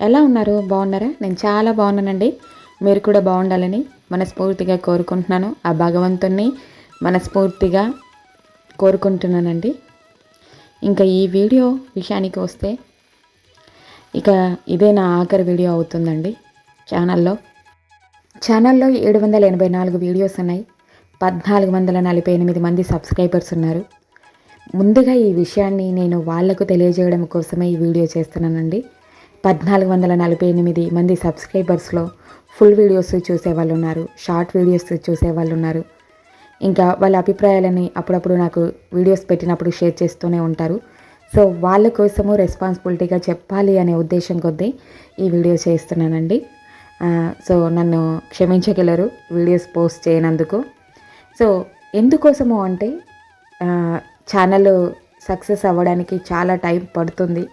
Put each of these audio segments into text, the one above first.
ఎలా ఉన్నారు? బాగున్నారా? నేను చాలా బాగున్నానండి. మీరు కూడా బాగుండాలని మనస్ఫూర్తిగా కోరుకుంటున్నాను. ఆ భగవంతుణ్ణి మనస్ఫూర్తిగా కోరుకుంటున్నానండి. ఇంకా ఈ వీడియో విషయానికి వస్తే ఇక ఇదే నా ఆఖరి వీడియో అవుతుందండి ఛానల్లో. ఛానల్లో ఏడు వందల ఎనభై నాలుగు వీడియోస్ ఉన్నాయి. పద్నాలుగు వందల నలభై ఎనిమిది మంది సబ్స్క్రైబర్స్ ఉన్నారు. ముందుగా ఈ విషయాన్ని నేను వాళ్ళకు తెలియజేయడం కోసమే ఈ వీడియో చేస్తున్నానండి. పద్నాలుగు వందల నలభై ఎనిమిది మంది సబ్స్క్రైబర్స్లో ఫుల్ వీడియోస్ చూసే వాళ్ళు ఉన్నారు షార్ట్ వీడియోస్ చూసే వాళ్ళు ఉన్నారు ఇంకా వాళ్ళ అభిప్రాయాలని అప్పుడప్పుడు నాకు వీడియోస్ పెట్టినప్పుడు షేర్ చేస్తూనే ఉంటారు. సో వాళ్ళ కోసము రెస్పాన్సిబిలిటీగా చెప్పాలి అనే ఉద్దేశం కొద్దీ ఈ వీడియో చేస్తున్నానండి. సో నన్ను క్షమించగలరు వీడియోస్ పోస్ట్ చేయనందుకు. సో ఎందుకోసము అంటే ఛానల్ సక్సెస్ అవ్వడానికి చాలా టైం పడుతుంది.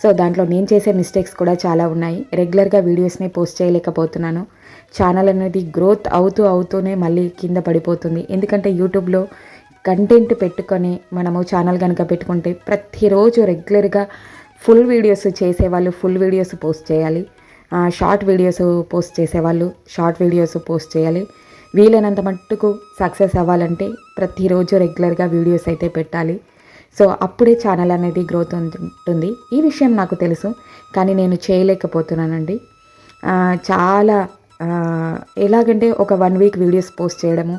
సో దాంట్లో నేను చేసే మిస్టేక్స్ కూడా చాలా ఉన్నాయి. రెగ్యులర్గా వీడియోస్ని పోస్ట్ చేయలేకపోతున్నాను. ఛానల్ అనేది గ్రోత్ అవుతూ అవుతూనే మళ్ళీ కింద పడిపోతుంది. ఎందుకంటే యూట్యూబ్లో కంటెంట్ పెట్టుకొని మనము ఛానల్ కనుక పెట్టుకుంటే ప్రతిరోజు రెగ్యులర్గా ఫుల్ వీడియోస్ చేసేవాళ్ళు ఫుల్ వీడియోస్ పోస్ట్ చేయాలి. షార్ట్ వీడియోస్ పోస్ట్ చేసేవాళ్ళు షార్ట్ వీడియోస్ పోస్ట్ చేయాలి. వీలైనంత మట్టుకు సక్సెస్ అవ్వాలంటే ప్రతిరోజు రెగ్యులర్గా వీడియోస్ అయితే పెట్టాలి. సో అప్పుడే ఛానల్ అనేది గ్రోత్ ఉంటుంది. ఈ విషయం నాకు తెలుసు కానీ నేను చేయలేకపోతున్నానండి. చాలా ఎలాగంటే ఒక వన్ వీక్ వీడియోస్ పోస్ట్ చేయడము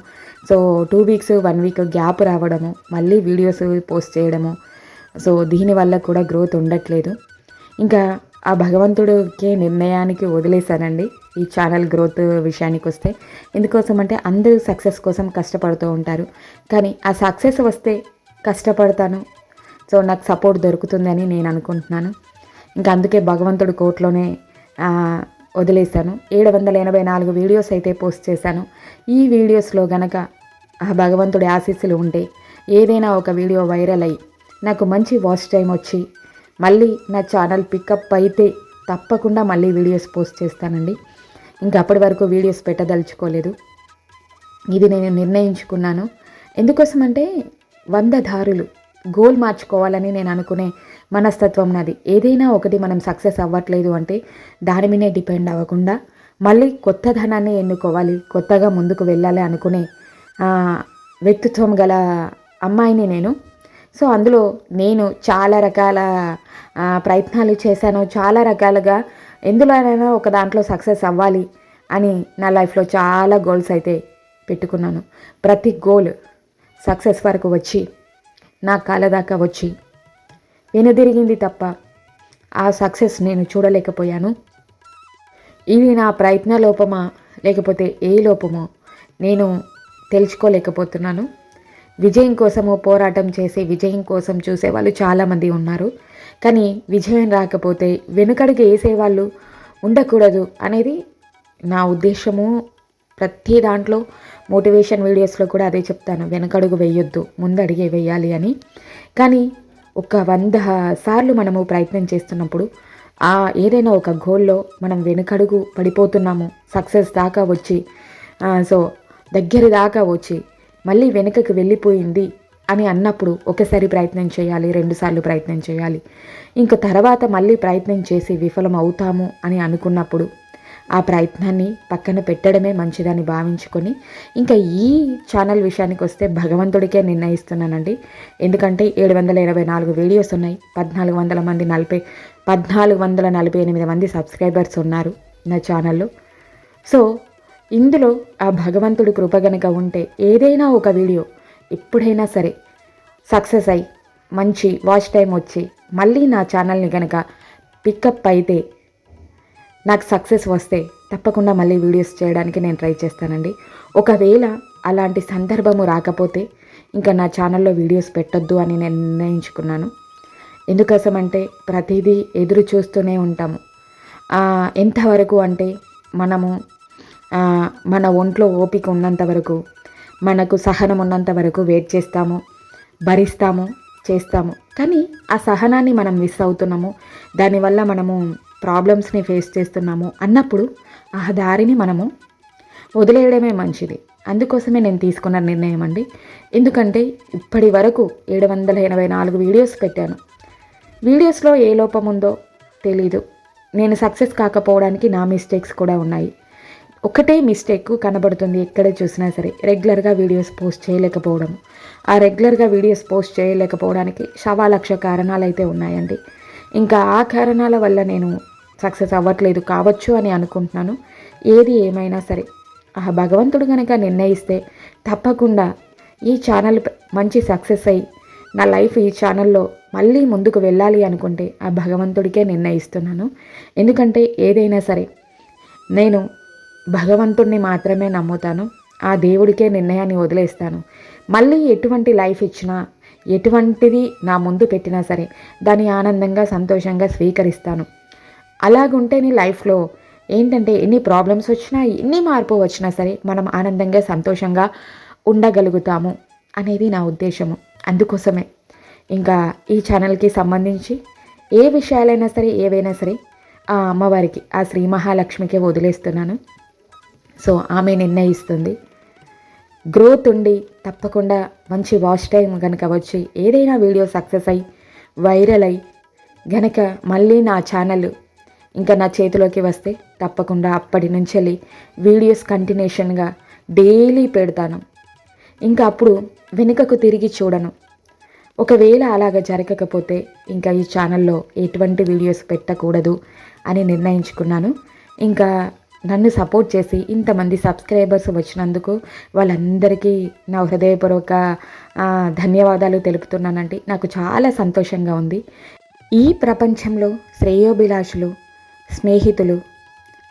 so two weeks one week gap రావడము మళ్ళీ వీడియోస్ పోస్ట్ చేయడము సో దీనివల్ల కూడా గ్రోత్ ఉండట్లేదు. ఇంకా ఆ భగవంతుడికి నిర్ణయానికి వదిలేశానండి ఈ ఛానల్ గ్రోత్ విషయానికి వస్తే. ఎందుకోసం అంటే అందరూ సక్సెస్ కోసం కష్టపడుతూ ఉంటారు. కానీ ఆ సక్సెస్ వస్తే కష్టపడతాను. సో నాకు సపోర్ట్ దొరుకుతుందని నేను అనుకుంటున్నాను. ఇంకా అందుకే భగవంతుడు కోర్టులోనే వదిలేశాను. ఏడు వందల ఎనభై నాలుగు వీడియోస్ అయితే పోస్ట్ చేశాను. ఈ వీడియోస్లో గనక ఆ భగవంతుడి ఆశీస్సులు ఉంటే ఏదైనా ఒక వీడియో వైరల్ అయ్యి నాకు మంచి వాచ్ టైం వచ్చి మళ్ళీ నా ఛానల్ పికప్ అయితే తప్పకుండా మళ్ళీ వీడియోస్ పోస్ట్ చేస్తానండి. ఇంకా అప్పటి వరకు వీడియోస్ పెట్టదలుచుకోలేదు. ఇది నేను నిర్ణయించుకున్నాను. ఎందుకోసం అంటే వంద దారులు గోల్ మార్చుకోవాలని నేను అనుకునే మనస్తత్వం నాది. ఏదైనా ఒకటి మనం సక్సెస్ అవ్వట్లేదు అంటే దాని మీదే డిపెండ్ అవ్వకుండా మళ్ళీ కొత్త ధనాన్ని ఎన్నుకోవాలి కొత్తగా ముందుకు వెళ్ళాలి అనుకునే వ్యక్తిత్వం గల అమ్మాయిని నేను. సో అందులో నేను చాలా రకాల ప్రయత్నాలు చేశాను. చాలా రకాలుగా ఎందులోనైనా ఒక దాంట్లో సక్సెస్ అవ్వాలి అని నా లైఫ్లో చాలా గోల్స్ అయితే పెట్టుకున్నాను. ప్రతి గోల్ సక్సెస్ వరకు వచ్చి నా కాళ్ళ దాకా వచ్చి వెనుదిరిగింది తప్ప ఆ సక్సెస్ నేను చూడలేకపోయాను. ఇది నా ప్రయత్న లోపమా లేకపోతే ఏ లోపమో నేను తెలుసుకోలేకపోతున్నాను. విజయం కోసము పోరాటం చేసి విజయం కోసం చూసేవాళ్ళు చాలామంది ఉన్నారు. కానీ విజయం రాకపోతే వెనుకడుగు వేసేవాళ్ళు ఉండకూడదు అనేది నా ఉద్దేశము. ప్రతి దాంట్లో మోటివేషన్ వీడియోస్లో కూడా అదే చెప్తాను. వెనకడుగు వేయొద్దు ముందడిగే వేయాలి అని. కానీ ఒక వంద సార్లు మనము ప్రయత్నం చేస్తున్నప్పుడు ఆ ఏదైనా ఒక గోల్లో మనం వెనుకడుగు పడిపోతున్నాము సక్సెస్ దాకా వచ్చి సో దగ్గర దాకా వచ్చి మళ్ళీ వెనుకకు వెళ్ళిపోయింది అని అన్నప్పుడు ఒకసారి ప్రయత్నం చేయాలి రెండుసార్లు ప్రయత్నం చేయాలి. ఇంకా తర్వాత మళ్ళీ ప్రయత్నం చేసి విఫలం అవుతాము అని అనుకున్నప్పుడు ఆ ప్రయత్నాన్ని పక్కన పెట్టడమే మంచిదని భావించుకొని ఇంకా ఈ ఛానల్ విషయానికి వస్తే భగవంతుడికే నిర్ణయిస్తున్నానండి. ఎందుకంటే ఏడు వందల ఇరవై నాలుగు వీడియోస్ ఉన్నాయి. పద్నాలుగు వందల మంది నలభై పద్నాలుగు వందల నలభై ఎనిమిది మంది సబ్స్క్రైబర్స్ ఉన్నారు నా ఛానల్లో. సో ఇందులో ఆ భగవంతుడి కృప గనక ఉంటే ఏదైనా ఒక వీడియో ఎప్పుడైనా సరే సక్సెస్ అయి మంచి వాచ్ టైం వచ్చి మళ్ళీ నా ఛానల్ని కనుక పికప్ అయితే నాకు సక్సెస్ వస్తే తప్పకుండా మళ్ళీ వీడియోస్ చేయడానికి నేను ట్రై చేస్తానండి. ఒకవేళ అలాంటి సందర్భము రాకపోతే ఇంకా నా ఛానల్లో వీడియోస్ పెట్టొద్దు అని నేను నిర్ణయించుకున్నాను. ఎందుకోసం అంటే ప్రతిదీ ఎదురు చూస్తూనే ఉంటాము. ఎంతవరకు అంటే మనము మన ఒంట్లో ఓపిక ఉన్నంత వరకు మనకు సహనం ఉన్నంత వరకు వెయిట్ చేస్తాము భరిస్తాము చేస్తాము. కానీ ఆ సహనాన్ని మనం మిస్ అవుతున్నాము. దానివల్ల మనము ప్రాబ్లమ్స్ని ఫేస్ చేస్తున్నాము అన్నప్పుడు ఆ దారిని మనము వదిలేయడమే మంచిది. అందుకోసమే నేను తీసుకున్న నిర్ణయం అండి. ఎందుకంటే ఇప్పటి వరకు ఏడు వందల ఎనభై నాలుగు వీడియోస్ పెట్టాను. వీడియోస్లో ఏ లోపం ఉందో తెలీదు. నేను సక్సెస్ కాకపోవడానికి నా మిస్టేక్స్ కూడా ఉన్నాయి. ఒకటే మిస్టేక్ కనబడుతుంది ఎక్కడ చూసినా సరే. రెగ్యులర్గా వీడియోస్ పోస్ట్ చేయలేకపోవడం. ఆ రెగ్యులర్గా వీడియోస్ పోస్ట్ చేయలేకపోవడానికి శవాలక్ష కారణాలు అయితే ఉన్నాయండి. ఇంకా ఆ కారణాల వల్ల నేను సక్సెస్ అవ్వట్లేదు కావచ్చు అని అనుకుంటున్నాను. ఏది ఏమైనా సరే. ఆ భగవంతుడు కనుక నిర్ణయిస్తే తప్పకుండా ఈ ఛానల్ మంచి సక్సెస్ అయ్యి నా లైఫ్ ఈ ఛానల్లో మళ్ళీ ముందుకు వెళ్ళాలి అనుకుంటే ఆ భగవంతుడికే నిర్ణయిస్తున్నాను. ఎందుకంటే ఏదైనా సరే నేను భగవంతుడిని మాత్రమే నమ్ముతాను. ఆ దేవుడికే నిర్ణయాన్ని వదిలేస్తాను. మళ్ళీ ఎటువంటి లైఫ్ ఇచ్చినా ఎటువంటిది నా ముందు పెట్టినా సరే దాన్ని ఆనందంగా సంతోషంగా స్వీకరిస్తాను. అలాగుంటే నీ లైఫ్లో ఏంటంటే ఎన్ని ప్రాబ్లమ్స్ వచ్చినా ఎన్ని మార్పు వచ్చినా సరే మనం ఆనందంగా సంతోషంగా ఉండగలుగుతాము అనేది నా ఉద్దేశము. అందుకోసమే ఇంకా ఈ ఛానల్కి సంబంధించి ఏ విషయాలైనా సరే ఏవైనా సరే ఆ అమ్మవారికి ఆ శ్రీ మహాలక్ష్మికి వదిలేస్తున్నాను. సో ఆమె నిర్ణయిస్తుంది. గ్రోత్ ఉండి తప్పకుండా మంచి వాచ్ టైం కనుక వచ్చి ఏదైనా వీడియో సక్సెస్ అయ్యి వైరల్ అయ్యి గనక మళ్ళీ నా ఛానల్ ఇంకా నా చేతిలోకి వస్తే తప్పకుండా అప్పటి నుంచి వెళ్ళి వీడియోస్ కంటిన్యూషన్గా డైలీ పెడతాను. ఇంకా అప్పుడు వెనుకకు తిరిగి చూడను. ఒకవేళ అలాగ జరగకపోతే ఇంకా ఈ ఛానల్లో ఎటువంటి వీడియోస్ పెట్టకూడదు అని నిర్ణయించుకున్నాను. ఇంకా నన్ను సపోర్ట్ చేసి ఇంతమంది సబ్స్క్రైబర్స్ వచ్చినందుకు వాళ్ళందరికీ నా హృదయపూర్వక ధన్యవాదాలు తెలుపుతున్నానండి. నాకు చాలా సంతోషంగా ఉంది. ఈ ప్రపంచంలో శ్రేయోభిలాషులు స్నేహితులు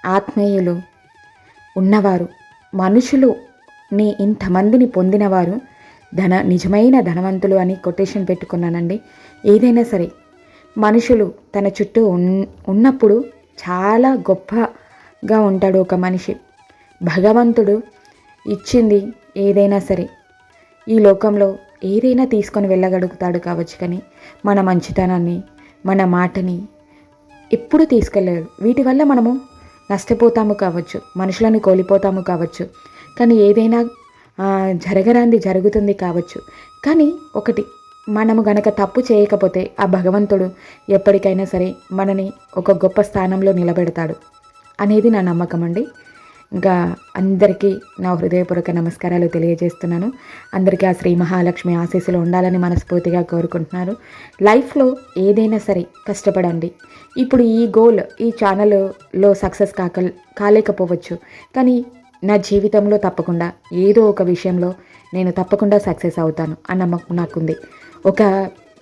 ఆత్మీయులు ఉన్నవారు మనుషులు నీ ఇంతమందిని పొందినవారు ధన నిజమైన ధనవంతులు అని కొటేషన్ పెట్టుకున్నానండి. ఏదైనా సరే మనుషులు తన చుట్టూ ఉన్నప్పుడు చాలా గొప్ప గా ఉంటాడు ఒక మనిషి. భగవంతుడు ఇచ్చింది ఏదైనా సరే. ఈ లోకంలో ఏదైనా తీసుకొని వెళ్ళగలుగుతాడు కావచ్చు కానీ మన మంచితనాన్ని మన మాటని ఎప్పుడు తీసుకెళ్ళాడు వీటి వల్ల మనము నష్టపోతాము కావచ్చు మనుషులను కోల్పోతాము కావచ్చు కానీ ఏదైనా జరగరాంది జరుగుతుంది కావచ్చు. కానీ ఒకటి మనము గనక తప్పు చేయకపోతే ఆ భగవంతుడు ఎప్పటికైనా సరే మనని ఒక గొప్ప స్థానంలో నిలబెడతాడు. అనేది నా నమ్మకం అండి. ఇంకా అందరికీ నా హృదయపూర్వక నమస్కారాలు తెలియజేస్తున్నాను. అందరికీ ఆ శ్రీ మహాలక్ష్మి ఆశీస్సులు ఉండాలని మనస్ఫూర్తిగా కోరుకుంటున్నారు లైఫ్లో ఏదైనా సరే కష్టపడండి. ఇప్పుడు ఈ గోల్ ఈ ఛానల్లో సక్సెస్ కాక కాలేకపోవచ్చు. కానీ నా జీవితంలో తప్పకుండా ఏదో ఒక విషయంలో నేను తప్పకుండా సక్సెస్ అవుతాను అన్న నమ్మకం నాకుంది. ఒక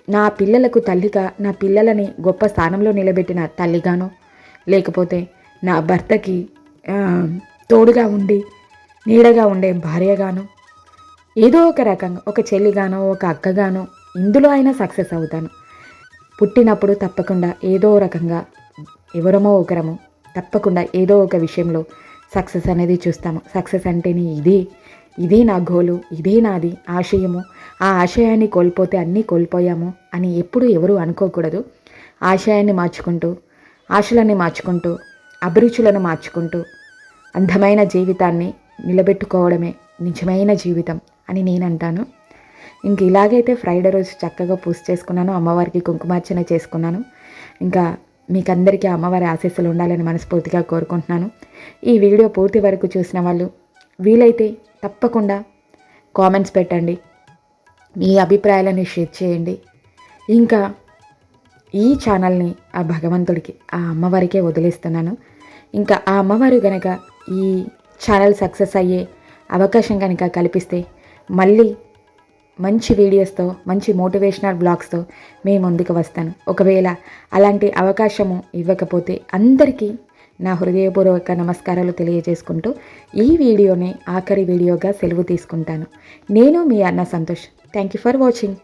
నా పిల్లలకు తల్లిగా నా పిల్లలని గొప్ప స్థానంలో నిలబెట్టిన తల్లిగానో లేకపోతే నా భర్తకి తోడుగా ఉండి నీడగా ఉండే భార్యగాను ఏదో ఒక రకంగా ఒక చెల్లిగానో ఒక అక్కగానో ఇందులో అయినా సక్సెస్ అవుతాను. పుట్టినప్పుడు తప్పకుండా ఏదో రకంగా ఎవరమో ఒకరము తప్పకుండా ఏదో ఒక విషయంలో సక్సెస్ అనేది చూస్తాము. సక్సెస్ అంటేనే ఇది ఇదే నా గోలు ఇదే నాది ఆశయము. ఆ ఆశయాన్ని కోల్పోతే అన్నీ కోల్పోయాము అని ఎప్పుడు ఎవరు అనుకోకూడదు. ఆశయాన్ని మార్చుకుంటూ ఆశలన్నీ మార్చుకుంటూ అభిరుచులను మార్చుకుంటూ అందమైన జీవితాన్ని నిలబెట్టుకోవడమే నిజమైన జీవితం అని నేను అంటాను ఇంక ఇలాగైతే ఫ్రైడే రోజు చక్కగా పూజ చేసుకున్నాను అమ్మవారికి కుంకుమార్చన చేసుకున్నాను. ఇంకా మీకందరికీ అమ్మవారి ఆశీస్సులు ఉండాలని మనస్ఫూర్తిగా కోరుకుంటున్నాను. ఈ వీడియో పూర్తి వరకు చూసిన వాళ్ళు వీలైతే తప్పకుండా కామెంట్స్ పెట్టండి మీ అభిప్రాయాలను షేర్ చేయండి. ఇంకా ఈ ఛానల్ని ఆ భగవంతుడికి ఆ అమ్మవారికే వదిలేస్తున్నాను. ఇంకా ఆ అమ్మవారు కనుక ఈ ఛానల్ సక్సెస్ అయ్యే అవకాశం కనుక కల్పిస్తే మళ్ళీ మంచి వీడియోస్తో మంచి మోటివేషనల్ బ్లాగ్స్తో మేము ముందుకు వస్తాను. ఒకవేళ అలాంటి అవకాశము ఇవ్వకపోతే అందరికీ నా హృదయపూర్వక నమస్కారాలు తెలియజేసుకుంటూ ఈ వీడియోని ఆఖరి వీడియోగా సెలవు తీసుకుంటాను. నేను మీ అన్న Santosh. Thank you for watching